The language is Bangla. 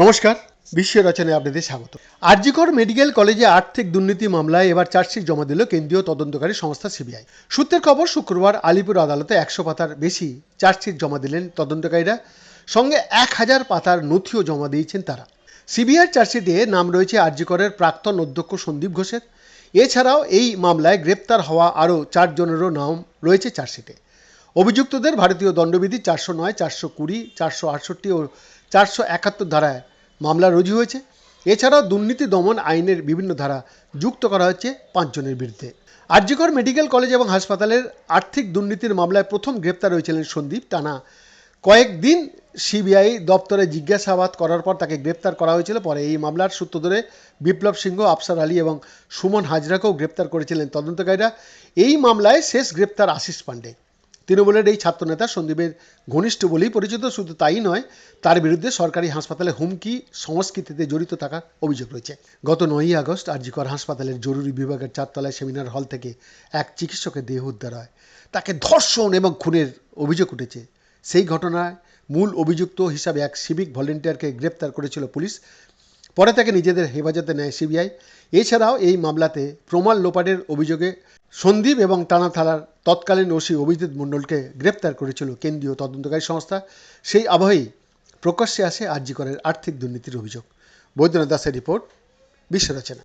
নমস্কার বিশ্ব রচনায় আপনাদের স্বাগত। আরজিকর মেডিকেল কলেজে আর্থিক দুর্নীতি মামলায় এবার চার্জশিট জমা দিল কেন্দ্রীয় তদন্তকারী সংস্থা সিবিআই। সূত্রের খবর, শুক্রবার আলিপুর আদালতে একশো পাতার বেশি চার্জশিট জমা দিলেন তদন্তকারীরা। সঙ্গে এক হাজার পাতার নথিও জমা দিয়েছেন তারা। সিবিআই চার্জশিটে নাম রয়েছে আরজিকরের প্রাক্তন অধ্যক্ষ সন্দীপ ঘোষের। এছাড়াও এই মামলায় গ্রেপ্তার হওয়া আরও চারজনেরও নাম রয়েছে চার্জশিটে। অভিযুক্তদের ভারতীয় দণ্ডবিধি চারশো নয়, চারশো কুড়ি, চারশো আটষট্টি ও চারশো একাত্তর ধারায় মামলা রুজু হয়েছে। এছাড়াও দুর্নীতি দমন আইনের বিভিন্ন ধারা যুক্ত করা হচ্ছে পাঁচজনের বিরুদ্ধে। আরজিকর মেডিকেল কলেজ এবং হাসপাতালের আর্থিক দুর্নীতির মামলায় প্রথম গ্রেপ্তার হয়েছিলেন সন্দীপ টানা। কয়েকদিন সিবিআই দপ্তরে জিজ্ঞাসাবাদ করার পর তাকে গ্রেপ্তার করা হয়েছিল। পরে এই মামলার সূত্র ধরে বিপ্লব সিংহ, আফসার আলী এবং সুমন হাজরাকেও গ্রেপ্তার করেছিলেন তদন্তকারীরা। এই মামলায় শেষ গ্রেপ্তার আশিস পাণ্ডে তৃণমূলের এই ছাত্রনেতা সন্দীপের ঘনিষ্ঠ বলেই পরিচিত, শুধু তাই নয়, তার বিরুদ্ধে সরকারি হাসপাতালে হুমকি, সংস্কৃতিতে জড়িত থাকার অভিযোগ রয়েছে। গত নয়ই আগস্ট আরজিকর হাসপাতালের জরুরি বিভাগের চারতলায় সেমিনার হল থেকে এক চিকিৎসকের দেহ উদ্ধার হয়। তাকে ধর্ষণ এবং খুনের অভিযোগ উঠেছে। সেই ঘটনায় মূল অভিযুক্ত হিসাবে এক সিভিক ভলেন্টিয়ারকে গ্রেপ্তার করেছিল পুলিশ। পরে তাকে নিজেদের হেফাজতে নেয় সিবিআই। এছাড়াও এই মামলাতে প্রমাণ লোপাটের অভিযোগে সন্দীপ এবং টানা থানার তৎকালীন ওসি অভিজিৎ মণ্ডলকে গ্রেপ্তার করেছিল কেন্দ্রীয় তদন্তকারী সংস্থা। সেই আবহেই প্রকাশ্যে আসে আরজিকরের আর্থিক দুর্নীতির অভিযোগ। বৈদ্যনাথ দাসের রিপোর্ট, বিশ্বরচনা।